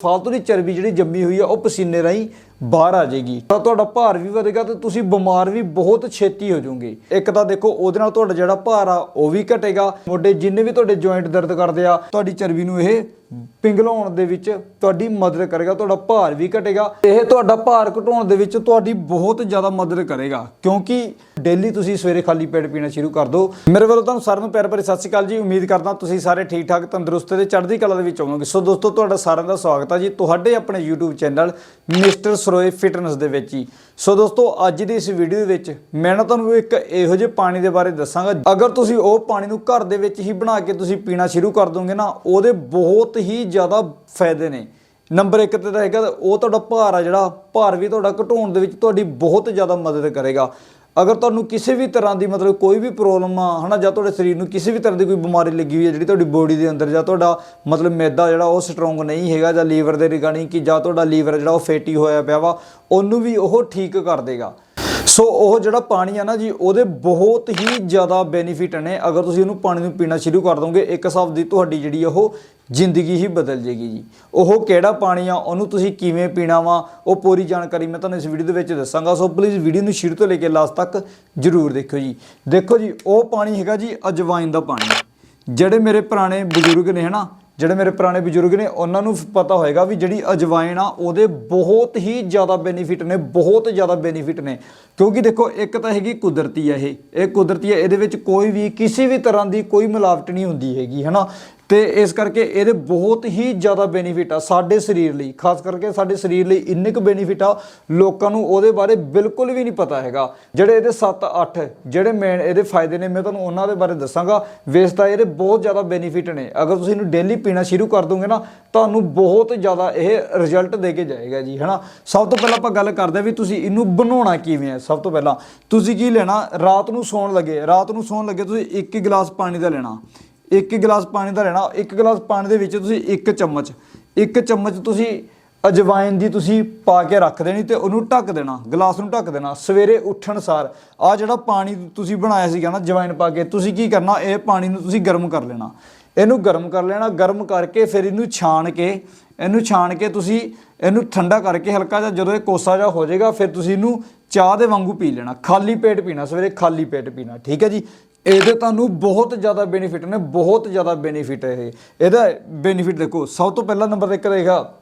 ਫਾਲਤੂ ਦੀ ਚਰਬੀ ਜਿਹੜੀ ਜੰਮੀ ਹੋਈ ਆ ਉਹ ਪਸੀਨੇ ਰਾਹੀਂ ਬਾਹਰ ਆ ਜਾਏਗੀ। ਤਾਂ ਤੁਹਾਡਾ ਭਾਰ ਵੀ ਵਧੇਗਾ ਤੇ ਤੁਸੀਂ ਬਿਮਾਰ ਵੀ ਬਹੁਤ ਛੇਤੀ ਹੋ ਜਾਓਗੇ। ਇੱਕ ਤਾਂ ਦੇਖੋ, ਉਹਦੇ ਨਾਲ ਤੁਹਾਡਾ ਜਿਹੜਾ ਭਾਰ ਆ, ਉਹ ਵੀ ਘਟੇਗਾ। ਮੋਢੇ ਜਿੰਨੇ ਵੀ ਤੁਹਾਡੇ ਜੁਆਇੰਟ ਦਰਦ ਕਰਦੇ ਆ, ਤੁਹਾਡੀ ਚਰਬੀ ਨੂੰ ਇਹ ਪਿੰਗਲਾਉਣ ਦੇ ਵਿੱਚ ਤੁਹਾਡੀ ਮਦਦ ਕਰੇਗਾ, ਤੁਹਾਡਾ ਭਾਰ ਵੀ ਘਟੇਗਾ। ਇਹ ਤੁਹਾਡਾ ਭਾਰ ਘਟਾਉਣ ਦੇ ਵਿੱਚ ਤੁਹਾਡੀ ਬਹੁਤ ਜ਼ਿਆਦਾ ਮਦਦ ਕਰੇਗਾ। ਕਿਉਂਕਿ ਡੇਲੀ ਤੁਸੀਂ ਸਵੇਰੇ ਖਾਲੀ ਪੇਟ ਪੀਣਾ ਸ਼ੁਰੂ ਕਰ ਦਿਓ। ਮੇਰੇ ਵੱਲੋਂ ਤੁਹਾਨੂੰ ਸਾਰਿਆਂ ਨੂੰ ਪਿਆਰ ਭਰੀ ਸਤਿ ਸ਼੍ਰੀ ਅਕਾਲ ਜੀ। ਉਮੀਦ ਕਰਦਾ ਤੁਸੀਂ ਸਾਰੇ ਠੀਕ ਠਾਕ ਤੰਦਰੁਸਤ ਤੇ ਚੜ੍ਹਦੀ ਕਲਾ ਦੇ ਵਿੱਚ ਹੋਵੋਗੇ। ਸੋ ਦੋਸਤੋ, ਤੁਹਾਡਾ ਸਾਰਿਆਂ ਦਾ ਸਵਾਗਤ ਹੈ ਜੀ ਤੁਹਾਡੇ ਆਪਣੇ YouTube channel mister Saroye fitness ਦੇ ਵਿੱਚ ਹੀ। ਸੋ ਦੋਸਤੋ, ਅੱਜ ਦੀ ਇਸ ਵੀਡੀਓ ਦੇ ਵਿੱਚ ਮੈਂ ਨਾ ਤੁਹਾਨੂੰ ਇੱਕ ਇਹੋ ਜਿਹੇ ਪਾਣੀ ਦੇ ਬਾਰੇ ਦੱਸਾਂਗਾ। ਅਗਰ ਤੁਸੀਂ ਉਹ ਪਾਣੀ ਨੂੰ ਘਰ ਦੇ ਵਿੱਚ ਹੀ ਬਣਾ ਕੇ ਤੁਸੀਂ ਪੀਣਾ ਸ਼ੁਰੂ ਕਰ ਦੋਗੇ ਨਾ, ਉਹਦੇ ਬਹੁਤ ਹੀ ਜ਼ਿਆਦਾ ਫਾਇਦੇ ਨੇ। ਨੰਬਰ 1 ਤੇ ਤਾਂ ਹੈਗਾ, ਉਹ ਤੁਹਾਡਾ ਭਾਰ ਆ ਜਿਹੜਾ, ਭਾਰ ਵੀ ਤੁਹਾਡਾ ਘਟਾਉਣ ਦੇ ਵਿੱਚ ਤੁਹਾਡੀ ਬਹੁਤ ਜ਼ਿਆਦਾ ਮਦਦ ਕਰੇਗਾ। ਅਗਰ ਤੁਹਾਨੂੰ ਕਿਸੇ ਵੀ ਤਰ੍ਹਾਂ ਦੀ ਮਤਲਬ ਕੋਈ ਵੀ ਪ੍ਰੋਬਲਮ ਆ, ਹਨਾ, ਜਾਂ ਤੁਹਾਡੇ ਸਰੀਰ ਨੂੰ ਕਿਸੇ ਵੀ ਤਰ੍ਹਾਂ ਦੀ ਕੋਈ ਬਿਮਾਰੀ ਲੱਗੀ ਹੋਈ ਹੈ ਜਿਹੜੀ ਤੁਹਾਡੀ ਬੋਡੀ ਦੇ ਅੰਦਰ ਜਾਂ ਤੁਹਾਡਾ ਮਤਲਬ ਮੈਦਾ ਜਿਹੜਾ ਉਹ ਸਟਰੋਂਗ ਨਹੀਂ ਹੈਗਾ, ਜਾਂ ਲੀਵਰ ਦੇ ਰਿਗਾਰਡਿੰਗ ਕਿ ਜਾਂ ਤੁਹਾਡਾ ਲੀਵਰ ਜਿਹੜਾ ਉਹ ਫੇਟੀ ਹੋਇਆ ਪਿਆ ਵਾ, ਉਹਨੂੰ ਵੀ ਉਹ ਠੀਕ ਕਰ ਦੇਗਾ। ਸੋ ਉਹ ਜਿਹੜਾ ਪਾਣੀ ਆ ਨਾ ਜੀ, ਉਹਦੇ ਬਹੁਤ ਹੀ ਜ਼ਿਆਦਾ ਬੈਨੀਫਿਟ ਨੇ। ਅਗਰ ਤੁਸੀਂ ਉਹਨੂੰ ਪਾਣੀ ਨੂੰ ਪੀਣਾ ਸ਼ੁਰੂ ਕਰ ਦੋਗੇ, ਇੱਕ ਹਿਸਾਬ ਦੀ ਤੁਹਾਡੀ ਜਿਹੜੀ ਉਹ ਜ਼ਿੰਦਗੀ ਹੀ ਬਦਲ ਜੇਗੀ ਜੀ। ਉਹ ਕਿਹੜਾ ਪਾਣੀ ਆ, ਉਹਨੂੰ ਤੁਸੀਂ ਕਿਵੇਂ ਪੀਣਾ ਵਾ, ਉਹ ਪੂਰੀ ਜਾਣਕਾਰੀ ਮੈਂ ਤੁਹਾਨੂੰ ਇਸ ਵੀਡੀਓ ਦੇ ਵਿੱਚ ਦੱਸਾਂਗਾ। ਸੋ ਪਲੀਜ਼ ਵੀਡੀਓ ਨੂੰ ਸ਼ੁਰੂ ਤੋਂ ਲੈ ਕੇ ਲਾਸਟ ਤੱਕ ਜਰੂਰ ਦੇਖਿਓ ਜੀ। ਦੇਖੋ ਜੀ, ਉਹ ਪਾਣੀ ਹੈਗਾ ਜੀ ਅਜਵਾਇਨ ਦਾ ਪਾਣੀ। ਜਿਹੜੇ ਮੇਰੇ ਪੁਰਾਣੇ ਬਜ਼ੁਰਗ ਨੇ ਹਨਾ ਜਿਹੜੇ ਮੇਰੇ ਪੁਰਾਣੇ ਬਜ਼ੁਰਗ ਨੇ, ਉਹਨਾਂ ਨੂੰ ਪਤਾ ਹੋਏਗਾ ਵੀ ਜਿਹੜੀ ਅਜਵਾਇਣ ਆ, ਉਹਦੇ ਬਹੁਤ ਹੀ ਜ਼ਿਆਦਾ ਬੈਨੀਫਿਟ ਨੇ, ਬਹੁਤ ਜ਼ਿਆਦਾ ਬੈਨੀਫਿਟ ਨੇ। ਕਿਉਂਕਿ ਦੇਖੋ, ਇੱਕ ਤਾਂ ਹੈਗੀ ਕੁਦਰਤੀ ਹੈ ਇਹ। ਇਹ ਕੁਦਰਤੀ ਹੈ ਇਹਦੇ ਵਿੱਚ ਕੋਈ ਵੀ, ਕਿਸੇ ਵੀ ਤਰ੍ਹਾਂ ਦੀ ਕੋਈ ਮਿਲਾਵਟ ਨਹੀਂ ਹੁੰਦੀ ਹੈਗੀ, ਹਨਾ? ਤੇ ਇਸ ਕਰਕੇ ਇਹਦੇ ਬਹੁਤ ਹੀ ਜ਼ਿਆਦਾ ਬੈਨੀਫਿਟ ਆ ਸਾਡੇ ਸਰੀਰ ਲਈ, ਖਾਸ ਕਰਕੇ ਸਾਡੇ ਸਰੀਰ ਲਈ ਇੰਨੇ ਕੁ ਬੈਨੀਫਿਟ ਆ, ਲੋਕਾਂ ਨੂੰ ਉਹਦੇ ਬਾਰੇ ਬਿਲਕੁਲ ਵੀ ਨਹੀਂ ਪਤਾ ਹੈਗਾ। ਜਿਹੜੇ ਇਹਦੇ 7-8 ਜਿਹੜੇ ਮੇਨ ਇਹਦੇ ਫਾਇਦੇ ਨੇ, ਮੈਂ ਤੁਹਾਨੂੰ ਉਹਨਾਂ ਦੇ ਬਾਰੇ ਦੱਸਾਂਗਾ। ਵੇਸ ਤਾਂ ਇਹਦੇ ਬਹੁਤ ਜ਼ਿਆਦਾ ਬੈਨੀਫਿਟ ਨੇ। ਅਗਰ ਤੁਸੀਂ ਇਹਨੂੰ ਡੇਲੀ ਪੀਣਾ ਸ਼ੁਰੂ ਕਰ ਦੋਗੇ ਨਾ, ਤੁਹਾਨੂੰ ਬਹੁਤ ਜ਼ਿਆਦਾ ਇਹ ਰਿਜ਼ਲਟ ਦੇ ਕੇ ਜਾਏਗਾ ਜੀ, ਹਨਾ? ਸਭ ਤੋਂ ਪਹਿਲਾਂ ਆਪਾਂ ਗੱਲ ਕਰਦੇ ਹਾਂ ਵੀ ਤੁਸੀਂ ਇਹਨੂੰ ਬਣਾਉਣਾ ਕਿਵੇਂ ਹੈ ਸਭ ਤੋਂ ਪਹਿਲਾਂ। ਤੁਸੀਂ ਕੀ ਲੈਣਾ? ਰਾਤ ਨੂੰ ਸੌਣ ਲੱਗੇ। ਰਾਤ ਨੂੰ ਸੌਣ ਲੱਗੇ, ਤੁਸੀਂ 1 ਗਲਾਸ ਪਾਣੀ ਦਾ ਲੈਣਾ। ਇੱਕ ਗਲਾਸ ਪਾਣੀ ਦਾ ਲੈਣਾ, ਇੱਕ ਗਲਾਸ ਪਾਣੀ ਦੇ ਵਿੱਚ ਤੁਸੀਂ ਇੱਕ ਚਮਚ ਇੱਕ ਚਮਚ ਤੁਸੀਂ ਅਜਵਾਇਨ ਦੀ ਤੁਸੀਂ ਪਾ ਕੇ ਰੱਖ ਦੇਣੀ ਤੇ ਉਹਨੂੰ ਢੱਕ ਦੇਣਾ, ਗਲਾਸ ਨੂੰ ਢੱਕ ਦੇਣਾ, ਸਵੇਰੇ ਉੱਠਣ ਸਾਰ। ਆ ਜਿਹੜਾ ਪਾਣੀ ਤੁਸੀਂ ਬਣਾਇਆ ਸੀਗਾ ਨਾ ਜਵਾਇਨ ਪਾ ਕੇ, ਤੁਸੀਂ ਕੀ ਕਰਨਾ, ਇਹ ਪਾਣੀ ਨੂੰ ਤੁਸੀਂ ਗਰਮ ਕਰ ਲੈਣਾ। ਇਹਨੂੰ ਗਰਮ ਕਰ ਲੈਣਾ, ਗਰਮ ਕਰਕੇ ਫਿਰ ਇਹਨੂੰ ਛਾਣ ਕੇ, ਇਹਨੂੰ ਛਾਣ ਕੇ ਤੁਸੀਂ ਇਹਨੂੰ ਠੰਡਾ ਕਰਕੇ ਹਲਕਾ ਜਿਹਾ ਜਦੋਂ ਇਹ ਕੋਸਾ ਜਿਹਾ ਹੋ ਜਾਏਗਾ, ਫਿਰ ਤੁਸੀਂ ਇਹਨੂੰ ਚਾਹ ਦੇ ਵਾਂਗੂ ਪੀ ਲੈਣਾ। ਖਾਲੀ ਪੇਟ ਪੀਣਾ, ਸਵੇਰੇ ਖਾਲੀ ਪੇਟ ਪੀਣਾ, ਠੀਕ ਹੈ ਜੀ? ਇਹਦੇ ਤੁਹਾਨੂੰ ਬਹੁਤ ਜ਼ਿਆਦਾ ਬੈਨੀਫਿਟ ਨੇ, ਬਹੁਤ ਜ਼ਿਆਦਾ ਬੈਨੀਫਿਟ ਹੈ ਇਹ। ਇਹਦਾ ਬੈਨੀਫਿਟ ਦੇਖੋ, ਸਭ ਤੋਂ ਪਹਿਲਾ ਨੰਬਰ ਇੱਕ ਰਹੇਗਾ,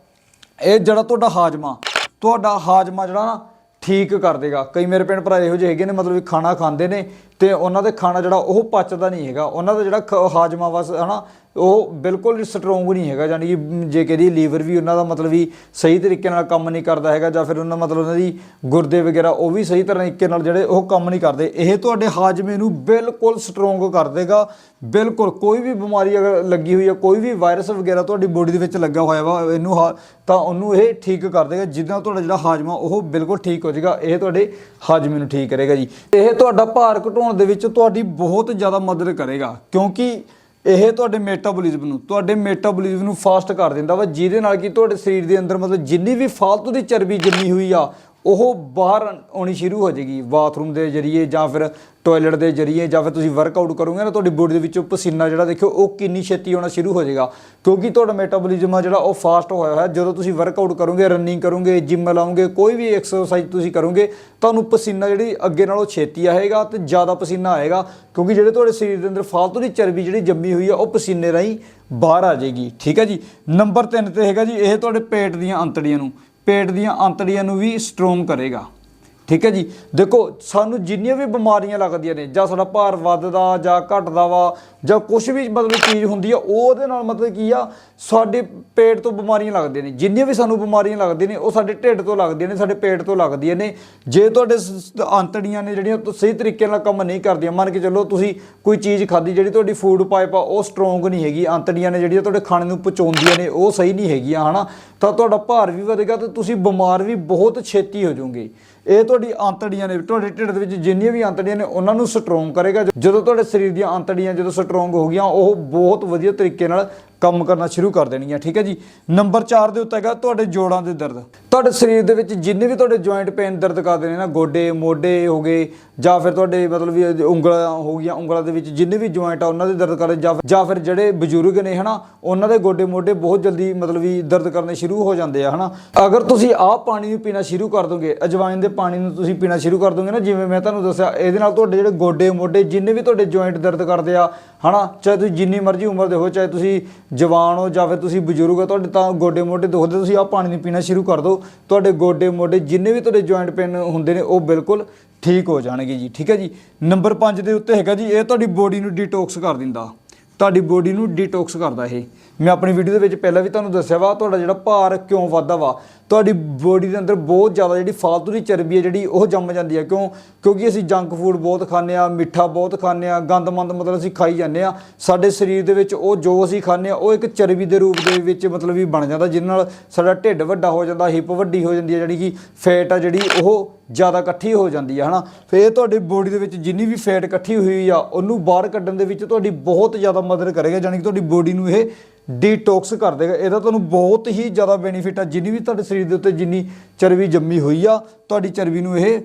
ਇਹ ਜਿਹੜਾ ਤੁਹਾਡਾ ਹਾਜਮਾ ਤੁਹਾਡਾ ਹਾਜਮਾ ਜਿਹੜਾ ਨਾ ਠੀਕ ਕਰ ਦੇਗਾ। ਕਈ ਮੇਰੇ ਭੈਣ ਭਰਾ ਇਹੋ ਜਿਹੇ ਹੈਗੇ ਨੇ, ਮਤਲਬ ਵੀ ਖਾਣਾ ਖਾਂਦੇ ਨੇ ਤੇ ਉਹਨਾਂ ਦੇ ਖਾਣਾ ਜਿਹੜਾ ਉਹ ਪਚਦਾ ਨਹੀਂ ਹੈਗਾ। ਉਹਨਾਂ ਦਾ ਜਿਹੜਾ ਖ- ਹਾਜਮਾ ਵਸ ਹਨਾ, ਉਹ ਬਿਲਕੁਲ ਸਟਰੋਂਗ ਨਹੀਂ ਹੈਗਾ। ਯਾਨੀ ਕਿ ਜੇ ਕਹਦੀ ਲੀਵਰ ਵੀ ਉਹਨਾਂ ਦਾ ਮਤਲਬ ਵੀ ਸਹੀ ਤਰੀਕੇ ਨਾਲ ਕੰਮ ਨਹੀਂ ਕਰਦਾ ਹੈਗਾ ਜਾਂ ਫਿਰ ਉਹਨਾਂ ਮਤਲਬ ਉਹਨਾਂ ਦੀ ਗੁਰਦੇ ਵਗੈਰਾ ਉਹ ਵੀ ਸਹੀ ਤਰੀਕੇ ਨਾਲ ਜਿਹੜੇ ਉਹ ਕੰਮ ਨਹੀਂ ਕਰਦੇ, ਇਹ ਤੁਹਾਡੇ ਹਾਜਮੇ ਨੂੰ ਬਿਲਕੁਲ ਸਟਰੋਂਗ ਕਰ ਦੇਗਾ। ਬਿਲਕੁਲ, ਕੋਈ ਵੀ ਬਿਮਾਰੀ ਅਗਰ ਲੱਗੀ ਹੋਈ ਹੈ ਕੋਈ ਵੀ ਵਾਇਰਸ ਵਗੈਰਾ ਤੁਹਾਡੀ ਬੋਡੀ ਦੇ ਵਿੱਚ ਲੱਗਾ ਹੋਇਆ ਵਾ, ਇਹਨੂੰ ਹਾ- ਤਾਂ ਉਹਨੂੰ ਇਹ ਠੀਕ ਕਰ ਦੇਗਾ। ਜਿੱਦਾਂ ਤੁਹਾਡਾ ਜਿਹੜਾ ਹਾਜਮਾ, ਉਹ ਬਿਲਕੁਲ ਠੀਕ ਹੋ ਜਾਏਗਾ। ਇਹ ਤੁਹਾਡੇ ਹਾਜਮੇ ਨੂੰ ਠੀਕ ਕਰੇਗਾ ਜੀ। ਇਹ ਤੁਹਾਡਾ ਭਾਰ ਘਟਾਉਣ ਦੇ ਵਿੱਚ ਤੁਹਾਡੀ ਬਹੁਤ ਜ਼ਿਆਦਾ ਮਦਦ ਕਰੇਗਾ, ਕਿਉਂਕਿ ਇਹ ਤੁਹਾਡੇ ਮੈਟਾਬੋਲਿਜ਼ਮ ਨੂੰ, ਤੁਹਾਡੇ ਮੈਟਾਬੋਲਿਜ਼ਮ ਨੂੰ ਫਾਸਟ ਕਰ ਦਿੰਦਾ ਵਾ, ਜਿਹਦੇ ਨਾਲ ਕਿ ਤੁਹਾਡੇ ਸਰੀਰ ਦੇ ਅੰਦਰ ਮਤਲਬ ਜਿੰਨੀ ਵੀ ਫਾਲਤੂ ਦੀ ਚਰਬੀ ਜੰਮੀ ਹੋਈ ਆ ਉਹ ਬਾਹਰ ਆਉਣੀ ਸ਼ੁਰੂ ਹੋ ਜਾਏਗੀ, ਬਾਥਰੂਮ ਦੇ ਜਰੀਏ ਜਾਂ ਫਿਰ ਟਾਇਲਟ ਦੇ ਜਰੀਏ ਜਾਂ ਫਿਰ ਤੁਸੀਂ ਵਰਕਆਊਟ ਕਰੋਗੇ ਨਾ, ਤੁਹਾਡੀ ਬੋਡੀ ਦੇ ਵਿੱਚੋਂ ਪਸੀਨਾ ਜਿਹੜਾ ਦੇਖਿਓ, ਉਹ ਕਿੰਨੀ ਛੇਤੀ ਆਉਣਾ ਸ਼ੁਰੂ ਹੋ ਜਾਏਗਾ। ਕਿਉਂਕਿ ਤੁਹਾਡਾ ਮੈਟਾਬੋਲਿਜ਼ਮ ਆ ਜਿਹੜਾ, ਉਹ ਫਾਸਟ ਹੋਇਆ ਹੋਇਆ, ਜਦੋਂ ਤੁਸੀਂ ਵਰਕਆਊਟ ਕਰੋਗੇ ਰਨਿੰਗ ਕਰੋਗੇ ਜਿਮ ਲਾਓਗੇ, ਕੋਈ ਵੀ ਐਕਸਰਸਾਈਜ਼ ਤੁਸੀਂ ਕਰੋਗੇ, ਤੁਹਾਨੂੰ ਪਸੀਨਾ ਜਿਹੜੀ ਅੱਗੇ ਨਾਲੋਂ ਛੇਤੀ ਆਏਗਾ ਤੇ ਜ਼ਿਆਦਾ ਪਸੀਨਾ ਆਏਗਾ, ਕਿਉਂਕਿ ਜਿਹੜੇ ਤੁਹਾਡੇ ਸਰੀਰ ਦੇ ਅੰਦਰ ਫਾਲਤੂ ਦੀ ਚਰਬੀ ਜਿਹੜੀ ਜੰਮੀ ਹੋਈ ਆ, ਉਹ ਪਸੀਨੇ ਰਾਹੀਂ ਬਾਹਰ ਆ ਜਾਏਗੀ। ਠੀਕ ਹੈ ਜੀ? ਨੰਬਰ 3 ਤੇ ਹੈਗਾ ਜੀ, ਇਹ ਤੁਹਾਡੇ ਪੇਟ ਦੀਆਂ ਅੰਤੜੀਆਂ ਨੂੰ। ਪੇਟ ਦੀਆਂ ਅੰਤੜੀਆਂ ਨੂੰ ਵੀ ਸਟਰੋਂਗ ਕਰੇਗਾ। ਠੀਕ ਹੈ ਜੀ। ਦੇਖੋ, ਸਾਨੂੰ ਜਿੰਨੀਆਂ ਵੀ ਬਿਮਾਰੀਆਂ ਲੱਗਦੀਆਂ ਨੇ, ਜਾਂ ਸਾਡਾ ਭਾਰ ਵੱਧਦਾ ਜਾਂ ਘਟਦਾ ਵਾ, ਜਾਂ ਕੁਝ ਵੀ ਮਤਲਬ ਚੀਜ਼ ਹੁੰਦੀ ਆ, ਉਹਦੇ ਨਾਲ ਮਤਲਬ ਕੀ ਆ, ਸਾਡੇ ਪੇਟ ਤੋਂ ਬਿਮਾਰੀਆਂ ਲੱਗਦੀਆਂ ਨੇ। ਜਿੰਨੀਆਂ ਵੀ ਸਾਨੂੰ ਬਿਮਾਰੀਆਂ ਲੱਗਦੀਆਂ ਨੇ, ਉਹ ਸਾਡੇ ਢਿੱਡ ਤੋਂ ਲੱਗਦੀਆਂ ਨੇ, ਸਾਡੇ ਪੇਟ ਤੋਂ ਲੱਗਦੀਆਂ ਨੇ। ਜੇ ਤੁਹਾਡੇ ਸ- ਸ- ਅੰਤੜੀਆਂ ਨੇ ਜਿਹੜੀਆਂ ਸਹੀ ਤਰੀਕੇ ਨਾਲ ਕੰਮ ਨਹੀਂ ਕਰਦੀਆਂ, ਮੰਨ ਕੇ ਚੱਲੋ ਤੁਸੀਂ ਕੋਈ ਚੀਜ਼ ਖਾਧੀ, ਜਿਹੜੀ ਤੁਹਾਡੀ ਫੂਡ ਪਾਈਪ ਆ, ਉਹ ਸਟਰੋਂਗ ਨਹੀਂ ਹੈਗੀ ਅੰਤੜੀਆਂ ਨੇ ਜਿਹੜੀਆਂ ਤੁਹਾਡੇ ਖਾਣੇ ਨੂੰ ਪਚਾਉਂਦੀਆਂ ਨੇ, ਉਹ ਸਹੀ ਨਹੀਂ ਹੈਗੀਆਂ, ਹਨਾ? ਤਾਂ ਤੁਹਾਡਾ ਭਾਰ ਵੀ ਵਧੇਗਾ ਤੇ ਤੁਸੀਂ ਬਿਮਾਰ ਵੀ ਬਹੁਤ ਛੇਤੀ ਹੋ ਜਾਓਗੇ। ਇਹ ਤੁਹਾਡੀ ਆਂਤੜੀਆਂ ਨੇ, ਤੁਹਾਡੇ ਢਿੱਡ ਦੇ ਵਿੱਚ ਜਿੰਨੀਆਂ ਵੀ ਆਂਤੜੀਆਂ ਨੇ, ਉਹਨਾਂ ਨੂੰ ਸਟਰੋਂਗ ਕਰੇਗਾ। ਜਦੋਂ ਤੁਹਾਡੇ ਸਰੀਰ ਦੀਆਂ ਅੰਤੜੀਆਂ ਜਦੋਂ ਸਟਰੋਂਗ ਹੋ ਗਈਆਂ, ਉਹ ਬਹੁਤ ਵਧੀਆ ਤਰੀਕੇ ਨਾਲ ਕੰਮ ਕਰਨਾ ਸ਼ੁਰੂ ਕਰ ਦੇਣਗੀਆਂ ਠੀਕ ਹੈ ਜੀ? ਨੰਬਰ 4 ਦੇ ਉੱਤੇ ਹੈਗਾ ਤੁਹਾਡੇ ਜੋੜਾਂ ਦੇ ਦਰਦ। ਤੁਹਾਡੇ ਸਰੀਰ ਦੇ ਵਿੱਚ ਜਿੰਨੇ ਵੀ ਤੁਹਾਡੇ ਜੁਆਇੰਟ ਪੇਨ ਦਰਦ ਕਰਦੇ ਨੇ ਨਾ, ਗੋਡੇ, ਮੋਢੇ ਹੋ ਗਏ, ਜਾਂ ਫਿਰ ਤੁਹਾਡੇ ਮਤਲਬ ਵੀ ਉਂਗਲਾਂ ਹੋ ਗਈਆਂ, ਉਂਗਲਾਂ ਦੇ ਵਿੱਚ ਜਿੰਨੇ ਵੀ ਜੁਆਇੰਟ ਆ, ਉਹਨਾਂ ਦੇ ਦਰਦ ਕਰਦੇ ਜਾਂ ਜਾਂ ਫਿਰ ਜਿਹੜੇ ਬਜ਼ੁਰਗ ਨੇ, ਹਨਾ, ਉਹਨਾਂ ਦੇ ਗੋਡੇ, ਮੋਢੇ ਬਹੁਤ ਜਲਦੀ ਮਤਲਬ ਵੀ ਦਰਦ ਕਰਨੇ ਸ਼ੁਰੂ ਹੋ ਜਾਂਦੇ ਆ, ਹਨਾ। ਅਗਰ ਤੁਸੀਂ ਆਹ ਪਾਣੀ ਨੂੰ ਪੀਣਾ ਸ਼ੁਰੂ ਕਰ ਦੋਗੇ ਅਜਵਾਇਨ ਦੇ ਪਾਣੀ ਨੂੰ ਤੁਸੀਂ ਪੀਣਾ ਸ਼ੁਰੂ ਕਰ ਦੋਗੇ ਨਾ, ਜਿਵੇਂ ਮੈਂ ਤੁਹਾਨੂੰ ਦੱਸਿਆ, ਇਹਦੇ ਨਾਲ ਤੁਹਾਡੇ ਜਿਹੜੇ ਗੋਡੇ, ਮੋਢੇ ਜਿੰਨੇ ਵੀ ਤੁਹਾਡੇ ਜੁਆਇੰਟ ਦਰਦ ਕਰਦੇ ਆ, ਹਨਾ, ਚਾਹੇ ਤੁਸੀਂ ਜਿੰਨੀ ਮਰਜ਼ੀ ਉਮਰ ਦੇ ਹੋ, ਚਾਹੇ ਤੁਸੀਂ ਜਵਾਨ ਹੋ ਜਾਂ ਫਿਰ ਤੁਸੀਂ ਬਜ਼ੁਰਗ ਹੋ, ਤੁਹਾਡੇ ਤਾਂ ਗੋਡੇ ਮੋਢੇ ਦੁਖਦੇ, ਤੁਸੀਂ ਆਹ ਪਾਣੀ ਨੂੰ ਪੀਣਾ ਸ਼ੁਰੂ ਕਰ ਦਿਓ। ਤੁਹਾਡੇ ਗੋਡੇ ਮੋਢੇ ਜਿੰਨੇ ਵੀ ਤੁਹਾਡੇ ਜੁਆਇੰਟ ਪੇਨ ਹੁੰਦੇ ਨੇ, ਉਹ ਬਿਲਕੁਲ ਠੀਕ ਹੋ ਜਾਣਗੇ ਜੀ, ਠੀਕ ਹੈ ਜੀ? ਨੰਬਰ 5 ਦੇ ਉੱਤੇ ਹੈਗਾ ਜੀ, ਇਹ ਤੁਹਾਡੀ ਬੋਡੀ ਨੂੰ ਡੀਟੌਕਸ ਕਰ ਦਿੰਦਾ। ਤੁਹਾਡੀ ਬੋਡੀ ਨੂੰ ਡੀਟੌਕਸ ਕਰਦਾ ਇਹ। ਮੈਂ ਆਪਣੀ ਵੀਡੀਓ ਦੇ ਵਿੱਚ ਪਹਿਲਾਂ ਵੀ ਤੁਹਾਨੂੰ ਦੱਸਿਆ ਵਾ, ਤੁਹਾਡਾ ਜਿਹੜਾ ਭਾਰ ਕਿਉਂ ਵੱਧਦਾ ਵਾ, ਤੁਹਾਡੀ ਬੋਡੀ ਦੇ ਅੰਦਰ ਬਹੁਤ ਜ਼ਿਆਦਾ ਜਿਹੜੀ ਫਾਲਤੂ ਦੀ ਚਰਬੀ ਹੈ ਜਿਹੜੀ ਉਹ ਜੰਮ ਜਾਂਦੀ ਹੈ। ਕਿਉਂ? ਕਿਉਂਕਿ ਅਸੀਂ ਜੰਕ ਫੂਡ ਬਹੁਤ ਖਾਂਦੇ ਆ ਮਿੱਠਾ ਬਹੁਤ ਖਾਂਦੇ ਆ ਗੰਦਮੰਦ ਮਤਲਬ ਅਸੀਂ ਖਾਈ ਜਾਂਦੇ ਆ ਸਾਡੇ ਸਰੀਰ ਦੇ ਵਿੱਚ ਉਹ ਜੋ ਅਸੀਂ ਖਾਂਦੇ ਆ ਉਹ ਇੱਕ ਚਰਬੀ ਦੇ ਰੂਪ ਦੇ ਵਿੱਚ ਮਤਲਬ ਵੀ ਬਣ ਜਾਂਦਾ, ਜਿਹਦੇ ਨਾਲ ਸਾਡਾ ਢਿੱਡ ਵੱਡਾ ਹੋ ਜਾਂਦਾ ਹਿੱਪ ਵੱਡੀ ਹੋ ਜਾਂਦੀ ਹੈ, ਜਿਹੜੀ ਕਿ ਫੈਟ ਆ ਜਿਹੜੀ ਉਹ ਜ਼ਿਆਦਾ ਇਕੱਠੀ ਹੋ ਜਾਂਦੀ ਹੈ ਹਨਾ? ਫਿਰ ਤੁਹਾਡੀ ਬੋਡੀ ਦੇ ਵਿੱਚ ਜਿੰਨੀ ਵੀ ਫੈਟ ਇਕੱਠੀ ਹੋਈ ਆ, ਉਹਨੂੰ ਬਾਹਰ ਕੱਢਣ ਦੇ ਵਿੱਚ ਤੁਹਾਡੀ ਬਹੁਤ ਜ਼ਿਆਦਾ ਮਦਦ ਕਰੇਗਾ, ਜਾਣੀ ਕਿ ਤੁਹਾਡੀ ਬੋਡੀ ਨੂੰ ਇਹ ਡੀਟੌਕਸ ਕਰ ਦੇਗਾ। ਇਹਦਾ ਤੁਹਾਨੂੰ ਬਹੁਤ ਹੀ ਜ਼ਿਆਦਾ ਬੈਨੀਫਿਟ ਆ, ਜਿੰਨੀ ਵੀ ਤੁਹਾਡੇ ਸਰੀਰ ਦੇ ਉੱਤੇ ਜਿੰਨੀ ਚਰਬੀ ਜੰਮੀ ਹੋਈ ਆ, ਤੁਹਾਡੀ ਚਰਬੀ ਨੂੰ ਇਹ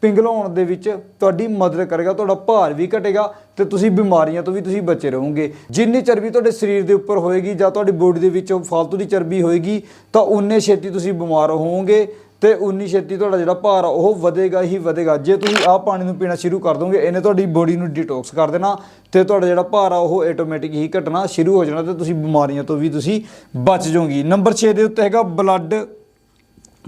ਪਿੰਗਲਾਉਣ ਦੇ ਵਿੱਚ ਤੁਹਾਡੀ ਮਦਦ ਕਰੇਗਾ, ਤੁਹਾਡਾ ਭਾਰ ਵੀ ਘਟੇਗਾ ਤੇ ਤੁਸੀਂ ਬਿਮਾਰੀਆਂ ਤੋਂ ਵੀ ਤੁਸੀਂ ਬਚੇ ਰਹੋਗੇ। ਜਿੰਨੀ ਚਰਬੀ ਤੁਹਾਡੇ ਸਰੀਰ ਦੇ ਉੱਪਰ ਹੋਏਗੀ ਜਾਂ ਤੁਹਾਡੀ ਬੋਡੀ ਦੇ ਵਿੱਚ ਫालतू ਦੀ ਚਰਬੀ ਹੋਏਗੀ, ਤਾਂ ਉਨੇ ਛੇਤੀ ਤੁਸੀਂ ਬਿਮਾਰ ਹੋਵੋਗੇ। ਤੇ ਉਨੀ ਛੇਤੀ ਤੁਹਾਡਾ ਜਿਹੜਾ ਭਾਰ ਆ, ਉਹ ਵਧੇਗਾ ਹੀ ਵਧੇਗਾ। ਜੇ ਤੁਸੀਂ ਆਹ ਪਾਣੀ ਨੂੰ ਪੀਣਾ ਸ਼ੁਰੂ ਕਰ ਦੋਗੇ, ਇਹਨੇ ਤੁਹਾਡੀ ਬੋਡੀ ਨੂੰ ਡਿਟੌਕਸ ਕਰ ਦੇਣਾ ਤੇ ਤੁਹਾਡਾ ਜਿਹੜਾ ਭਾਰ ਆ, ਉਹ ਆਟੋਮੈਟਿਕ ਹੀ ਘਟਣਾ ਸ਼ੁਰੂ ਹੋ ਜਾਣਾ ਤੇ ਤੁਸੀਂ ਬਿਮਾਰੀਆਂ ਤੋਂ ਵੀ ਤੁਸੀਂ ਬਚ ਜਾਓਗੇ। ਨੰਬਰ 6 ਦੇ ਉੱਤੇ ਹੈਗਾ ਬਲੱਡ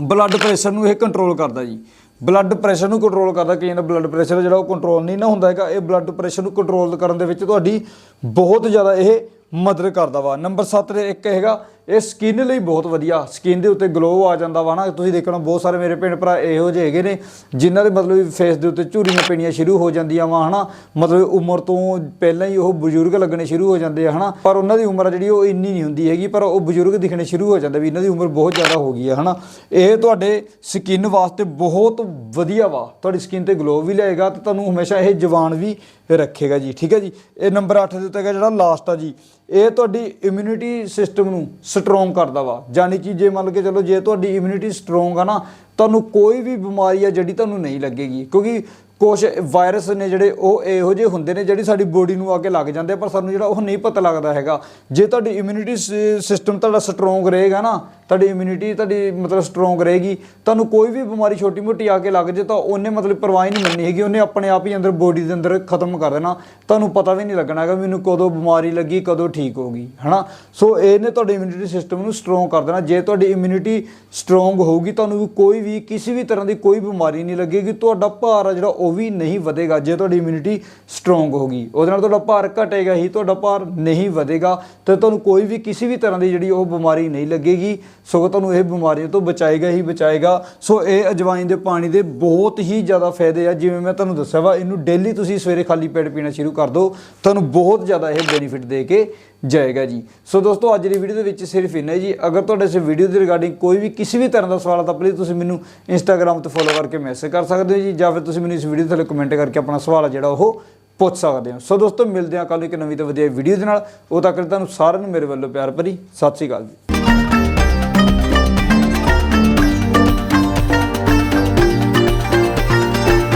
ਬਲੱਡ ਪ੍ਰੈਸ਼ਰ ਨੂੰ ਇਹ ਕੰਟਰੋਲ ਕਰਦਾ ਜੀ। ਬਲੱਡ ਪ੍ਰੈਸ਼ਰ ਨੂੰ ਕੰਟਰੋਲ ਕਰਦਾ ਕਈਆਂ ਦਾ ਬਲੱਡ ਪ੍ਰੈਸ਼ਰ ਜਿਹੜਾ ਉਹ ਕੰਟਰੋਲ ਨਹੀਂ ਨਾ ਹੁੰਦਾ ਹੈਗਾ, ਇਹ ਬਲੱਡ ਪ੍ਰੈਸ਼ਰ ਨੂੰ ਕੰਟਰੋਲ ਕਰਨ ਦੇ ਵਿੱਚ ਤੁਹਾਡੀ ਬਹੁਤ ਜ਼ਿਆਦਾ ਇਹ ਮਦਦ ਕਰਦਾ ਵਾ। ਨੰਬਰ 7 ਦੇ ਇੱਕ ਹੈਗਾ ਇਹ ਸਕਿਨ ਲਈ ਬਹੁਤ ਵਧੀਆ। ਸਕਿਨ ਦੇ ਉੱਤੇ ਗਲੋ ਆ ਜਾਂਦਾ ਵਾ ਨਾ। ਤੁਸੀਂ ਦੇਖਣਾ, ਬਹੁਤ ਸਾਰੇ ਮੇਰੇ ਭੈਣ ਭਰਾ ਇਹੋ ਜਿਹੇ ਹੈਗੇ ਨੇ, ਜਿਨ੍ਹਾਂ ਦੇ ਮਤਲਬ ਫੇਸ ਦੇ ਉੱਤੇ ਝੂਰੀਆਂ ਪੈਣੀਆਂ ਸ਼ੁਰੂ ਹੋ ਜਾਂਦੀਆਂ ਵਾ, ਹਨਾ? ਮਤਲਬ ਉਮਰ ਤੋਂ ਪਹਿਲਾਂ ਹੀ ਉਹ ਬਜ਼ੁਰਗ ਲੱਗਣੇ ਸ਼ੁਰੂ ਹੋ ਜਾਂਦੇ ਆ, ਹਨਾ? ਪਰ ਉਹਨਾਂ ਦੀ ਉਮਰ ਆ ਜਿਹੜੀ, ਉਹ ਇੰਨੀ ਨਹੀਂ ਹੁੰਦੀ ਹੈਗੀ, ਪਰ ਉਹ ਬਜ਼ੁਰਗ ਦਿਖਣੇ ਸ਼ੁਰੂ ਹੋ ਜਾਂਦੇ ਵੀ ਇਹਨਾਂ ਦੀ ਉਮਰ ਬਹੁਤ ਜ਼ਿਆਦਾ ਹੋ ਗਈ ਹੈ ਹਨਾ? ਇਹ ਤੁਹਾਡੇ ਸਕਿਨ ਵਾਸਤੇ ਬਹੁਤ ਵਧੀਆ ਵਾ। ਤੁਹਾਡੀ ਸਕਿਨ ਤੇ ਗਲੋ ਵੀ ਲਏਗਾ ਤੇ ਤੁਹਾਨੂੰ ਹਮੇਸ਼ਾ ਇਹ ਜਵਾਨ ਵੀ ਰੱਖੇਗਾ ਜੀ, ਠੀਕ ਹੈ ਜੀ? ਇਹ ਨੰਬਰ 8 ਦੇ ਉੱਤੇ ਹੈਗਾ ਜਿਹੜਾ ਲਾਸਟ ਆ ਜੀ। ਇਹ ਤੁਹਾਡੀ ਇਮਿਊਨਿਟੀ ਸਿਸਟਮ ਨੂੰ ਸਟਰੋਂਗ ਕਰਦਾ ਵਾ। ਜਾਨੀ ਕਿ ਜੇ ਮੰਨ ਕੇ ਚਲੋ ਜੇ ਤੁਹਾਡੀ ਇਮਿਊਨਿਟੀ ਸਟਰੋਂਗ ਆ ਨਾ ਤੁਹਾਨੂੰ ਕੋਈ ਵੀ ਬਿਮਾਰੀ ਆ ਜਿਹੜੀ ਤੁਹਾਨੂੰ ਨਹੀਂ ਲੱਗੇਗੀ। ਕਿਉਂਕਿ ਕੁਝ ਵਾਇਰਸ ਨੇ ਜਿਹੜੇ ਉਹ ਇਹੋ ਜਿਹੇ ਹੁੰਦੇ ਨੇ ਜਿਹੜੀ ਸਾਡੀ ਬੋਡੀ ਨੂੰ ਆ ਕੇ ਲੱਗ ਜਾਂਦੇ ਆ, ਪਰ ਸਾਨੂੰ ਜਿਹੜਾ ਉਹ ਨਹੀਂ ਪਤਾ ਲੱਗਦਾ ਹੈਗਾ। ਜੇ ਤੁਹਾਡੀ ਇਮਿਊਨਿਟੀ ਸਿਸਟਮ ਤੁਹਾਡਾ ਸਟਰੋਂਗ ਰਹੇਗਾ ਨਾ ਤੁਹਾਡੀ ਇਮਿਊਨਿਟੀ ਤੁਹਾਡੀ ਮਤਲਬ ਸਟਰੋਂਗ ਰਹੇਗੀ। ਤੁਹਾਨੂੰ ਕੋਈ ਵੀ ਬਿਮਾਰੀ ਛੋਟੀ ਮੋਟੀ ਆ ਕੇ ਲੱਗ ਜੇ ਤਾਂ ਉਹਨੇ ਮਤਲਬ ਪਰਵਾਹ ਹੀ ਨਹੀਂ ਮੰਨਣੀ ਹੈਗੀ। ਉਹਨੇ ਆਪਣੇ ਆਪ ਹੀ ਅੰਦਰ ਬੋਡੀ ਦੇ ਅੰਦਰ ਖਤਮ ਕਰ ਦੇਣਾ। ਤੁਹਾਨੂੰ ਪਤਾ ਵੀ ਨਹੀਂ ਲੱਗਣਾ ਹੈਗਾ ਮੈਨੂੰ ਕਦੋਂ ਬਿਮਾਰੀ ਲੱਗੀ, ਕਦੋਂ ਠੀਕ ਹੋ ਗਈ, ਹਨਾ? ਸੋ ਇਹਨੇ ਤੁਹਾਡੇ ਇਮਿਊਨਿਟੀ ਸਿਸਟਮ ਨੂੰ ਸਟਰੋਂਗ ਕਰ ਦੇਣਾ। ਜੇ ਤੁਹਾਡੀ ਇਮਿਊਨਿਟੀ ਸਟਰੋਂਗ ਹੋਊਗੀ, ਤੁਹਾਨੂੰ ਵੀ ਕੋਈ ਵੀ ਕਿਸੇ ਵੀ ਤਰ੍ਹਾਂ ਦੀ ਕੋਈ ਬਿਮਾਰੀ ਨਹੀਂ ਲੱਗੇਗੀ। ਤੁਹਾਡਾ ਭਾਰ ਆ ਜਿਹੜਾ, ਉਹ ਵੀ ਨਹੀਂ ਵਧੇਗਾ। ਜੇ ਤੁਹਾਡੀ ਇਮਿਊਨਿਟੀ ਸਟਰੋਂਗ ਹੋਗੀ ਉਹਦੇ ਨਾਲ ਤੁਹਾਡਾ ਭਾਰ ਘਟੇਗਾ ਹੀ, ਤੁਹਾਡਾ ਭਾਰ ਨਹੀਂ ਵਧੇਗਾ। ਤੇ ਤੁਹਾਨੂੰ ਕੋਈ ਵੀ ਕਿਸੇ ਵੀ ਤਰ੍ਹਾਂ ਦੀ ਜਿਹੜੀ ਉਹ ਬਿਮਾਰੀ ਨਹੀਂ ਲੱਗੇਗੀ। ਸਗੋਂ ਤੁਹਾਨੂੰ ਇਹ ਬਿਮਾਰੀਆਂ ਤੋਂ ਬਚਾਏਗਾ ਹੀ ਬਚਾਏਗਾ। ਸੋ ਇਹ ਅਜਵਾਇਨ ਦੇ ਪਾਣੀ ਦੇ ਬਹੁਤ ਹੀ ਜ਼ਿਆਦਾ ਫਾਇਦੇ ਆ। ਜਿਵੇਂ ਮੈਂ ਤੁਹਾਨੂੰ ਦੱਸਿਆ ਵਾ, ਇਹਨੂੰ ਡੇਲੀ ਤੁਸੀਂ ਸਵੇਰੇ ਖਾਲੀ ਪੇਟ ਪੀਣਾ ਸ਼ੁਰੂ ਕਰ ਦਿਓ, ਤੁਹਾਨੂੰ ਬਹੁਤ ਜ਼ਿਆਦਾ ਇਹ ਬੈਨੀਫਿਟ ਦੇ ਕੇ ਜਾਏਗਾ ਜੀ। ਸੋ ਦੋਸਤੋ, ਅੱਜ ਦੀ ਵੀਡੀਓ ਦੇ ਵਿੱਚ ਸਿਰਫ ਇੰਨਾ ਜੀ। ਅਗਰ ਤੁਹਾਡੇ ਇਸ ਵੀਡੀਓ ਦੇ ਰਿਗਾਰਡਿੰਗ ਕੋਈ ਵੀ ਕਿਸੇ ਵੀ ਤਰ੍ਹਾਂ ਦਾ ਸਵਾਲ ਆ, ਤਾਂ ਪਲੀਜ਼ ਤੁਸੀਂ ਮੈਨੂੰ ਇੰਸਟਾਗ੍ਰam ਤੇ ਫੋਲੋ ਕਰਕੇ ਮੈਸੇਜ ਕਰ ਸਕਦੇ ਹੋ ਜੀ, ਜਾਂ ਫਿਰ ਤੁਸੀਂ ਮੈਨੂੰ ਇਸ ਵੀਡੀਓ ਥੱਲੇ ਕਮੈਂਟ ਕਰਕੇ ਆਪਣਾ ਸਵਾਲ ਆ ਜਿਹੜਾ ਉਹ ਪੁੱਛ ਸਕਦੇ ਹੋ। ਸੋ ਦੋਸਤੋ, ਮਿਲਦੇ ਹਾਂ ਕੱਲ ਇੱਕ ਨਵੀਂ ਤੇ ਵਧੀਆ ਵੀਡੀਓ ਦੇ ਨਾਲ। ਉਹ ਤੱਕ ਤੁਹਾਨੂੰ ਸਾਰਿਆਂ ਨੂੰ ਮੇਰੇ ਵੱਲੋਂ ਪਿਆਰ ਭਰੀ, ਸਤਿ ਸ਼੍ਰੀ ਅਕਾਲ ਜੀ।